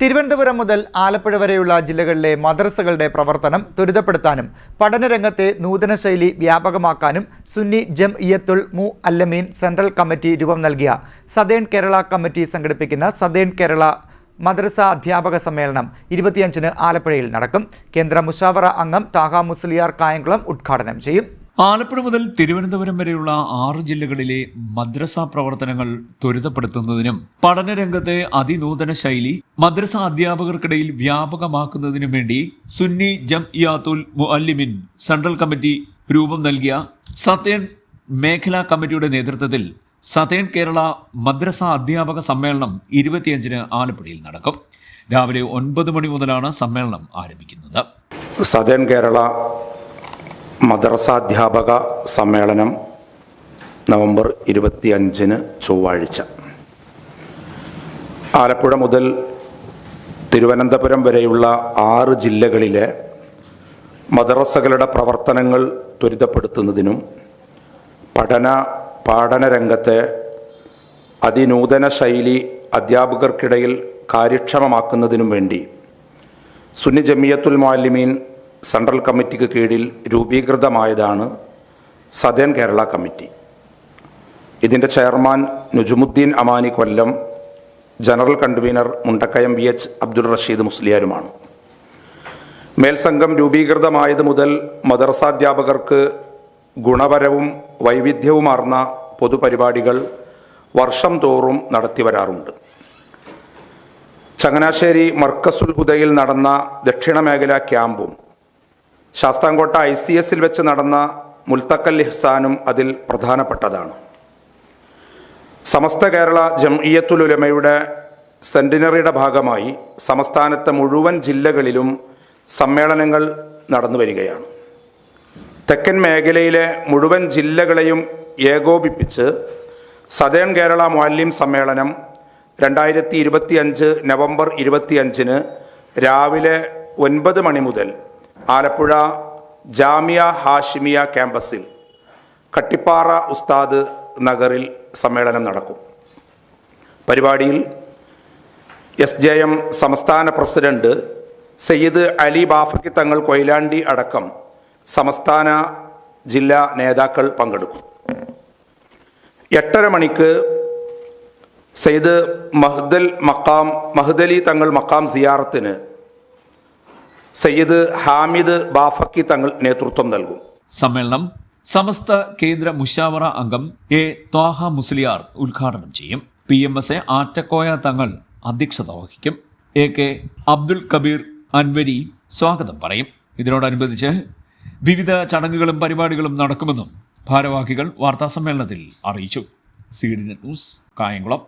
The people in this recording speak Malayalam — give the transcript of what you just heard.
തിരുവനന്തപുരം മുതൽ ആലപ്പുഴ വരെയുള്ള ജില്ലകളിലെ മദ്രസകളുടെ പ്രവർത്തനം ത്വരിതപ്പെടുത്താനും പഠനരംഗത്തെ നൂതന ശൈലി വ്യാപകമാക്കാനും സുന്നി ജം ഇയത്തുൽ മു അല്ലമീൻ സെൻട്രൽ കമ്മിറ്റി രൂപം നൽകിയ സദേൺ കേരള കമ്മിറ്റി സംഘടിപ്പിക്കുന്ന സദേൺ കേരള മദ്രസ അധ്യാപക സമ്മേളനം ഇരുപത്തിയഞ്ചിന് ആലപ്പുഴയിൽ നടക്കും. കേന്ദ്ര മുഷാവറ അംഗം താഹ മുസ്ലിയാർ കായംകുളം ഉദ്ഘാടനം ചെയ്യും. ആലപ്പുഴ മുതൽ തിരുവനന്തപുരം വരെയുള്ള ആറ് ജില്ലകളിലെ മദ്രസ പ്രവർത്തനങ്ങൾ ത്വരിതപ്പെടുത്തുന്നതിനും പഠനരംഗത്തെ അതിനൂതന ശൈലി മദ്രസ അധ്യാപകർക്കിടയിൽ വ്യാപകമാക്കുന്നതിനും വേണ്ടി Sunni Jamiyyathul Muallimeen central committee രൂപം നൽകിയ സത്തേൺ മേഖലാ കമ്മിറ്റിയുടെ നേതൃത്വത്തിൽ സതേൺ കേരള മദ്രസ അധ്യാപക സമ്മേളനം ഇരുപത്തിയഞ്ചിന് ആലപ്പുഴയിൽ നടക്കും. രാവിലെ ഒൻപത് മണി മുതലാണ് സമ്മേളനം ആരംഭിക്കുന്നത്. സതേൺ കേരള മദ്രസാധ്യാപക സമ്മേളനം നവംബർ ഇരുപത്തിയഞ്ചിന് ചൊവ്വാഴ്ച. ആലപ്പുഴ മുതൽ തിരുവനന്തപുരം വരെയുള്ള ആറ് ജില്ലകളിലെ മദ്രസകളുടെ പ്രവർത്തനങ്ങൾ ത്വരിതപ്പെടുത്തുന്നതിനും പഠന പാഠന രംഗത്തെ അതിനൂതന ശൈലി അധ്യാപകർക്കിടയിൽ കാര്യക്ഷമമാക്കുന്നതിനും വേണ്ടി സുന്നി ജമിയത്തുൽ മുഅല്ലിമീൻ സെൻട്രൽ കമ്മിറ്റിക്ക് കീഴിൽ രൂപീകൃതമായതാണ് സദേൺ കേരള കമ്മിറ്റി. ഇതിന്റെ chairman Nujumudheen Amani Kollam general convener Mundakkayam V H Abdul Rasheed മുസ്ലിയാരുമാണ്. മേൽസംഘം രൂപീകൃതമായത് മുതൽ മദർസാധ്യാപകർക്ക് ഗുണപരവും വൈവിധ്യവുമാർന്ന പൊതുപരിപാടികൾ വർഷം തോറും നടത്തിവരാറുണ്ട് ചങ്ങനാശ്ശേരി മർക്കസുൽ ഹുദയിൽ നടന്ന ദക്ഷിണ മേഖലാ ക്യാമ്പും ശാസ്താംകോട്ട ഐ സി എസിൽ വെച്ച് നടന്ന മുൽത്തക്കൽ ഇഹ്സാനും അതിൽ പ്രധാനപ്പെട്ടതാണ്. സമസ്ത കേരള ജംഇയത്തുൽ ഉലമയുടെ സെന്റിനറിയുടെ ഭാഗമായി സംസ്ഥാനത്തെ മുഴുവൻ ജില്ലകളിലും സമ്മേളനങ്ങൾ നടന്നു വരികയാണ്. തെക്കൻ മേഖലയിലെ മുഴുവൻ ജില്ലകളെയും ഏകോപിപ്പിച്ച് സദേൺ കേരള മുഅല്ലിം സമ്മേളനം രണ്ടായിരത്തി ഇരുപത്തിയഞ്ച് നവംബർ ഇരുപത്തിയഞ്ചിന് രാവിലെ ഒൻപത് മണി മുതൽ ആലപ്പുഴ ജാമിയ ഹാഷിമിയ ക്യാമ്പസിൽ കട്ടിപ്പാറ ഉസ്താദ് നഗറിൽ സമ്മേളനം നടക്കും. പരിപാടിയിൽ എസ് ജെ എം സംസ്ഥാന പ്രസിഡന്റ് സയ്യിദ് അലി ബാഫക്കി തങ്ങൾ കൊയിലാണ്ടി അടക്കം സംസ്ഥാന ജില്ലാ നേതാക്കൾ പങ്കെടുക്കും. എട്ടര മണിക്ക് സയ്യിദ് മഹ്ദൽ മക്കാം മഹ്ദലി തങ്ങൾ മക്കാം സിയാറത്തിന് സയ്യിദ് ഹാമിദ് ബാഫക്കി തങ്ങൾ നേതൃത്വം നൽകും. സമ്മേളനം സമസ്ത കേന്ദ്ര മുഷാവറ അംഗം എ ത്വാഹ മുസ്ലിയാർ ഉദ്ഘാടനം ചെയ്യും. P M S A Attakoya Thangal അധ്യക്ഷത വഹിക്കും. എ കെ അബ്ദുൽ കബീർ അൻവരി സ്വാഗതം പറയും. ഇതിനോടനുബന്ധിച്ച് വിവിധ ചടങ്ങുകളും പരിപാടികളും നടക്കുമെന്നും ഭാരവാഹികൾ വാർത്താസമ്മേളനത്തിൽ അറിയിച്ചു. C D news Kayamkulam.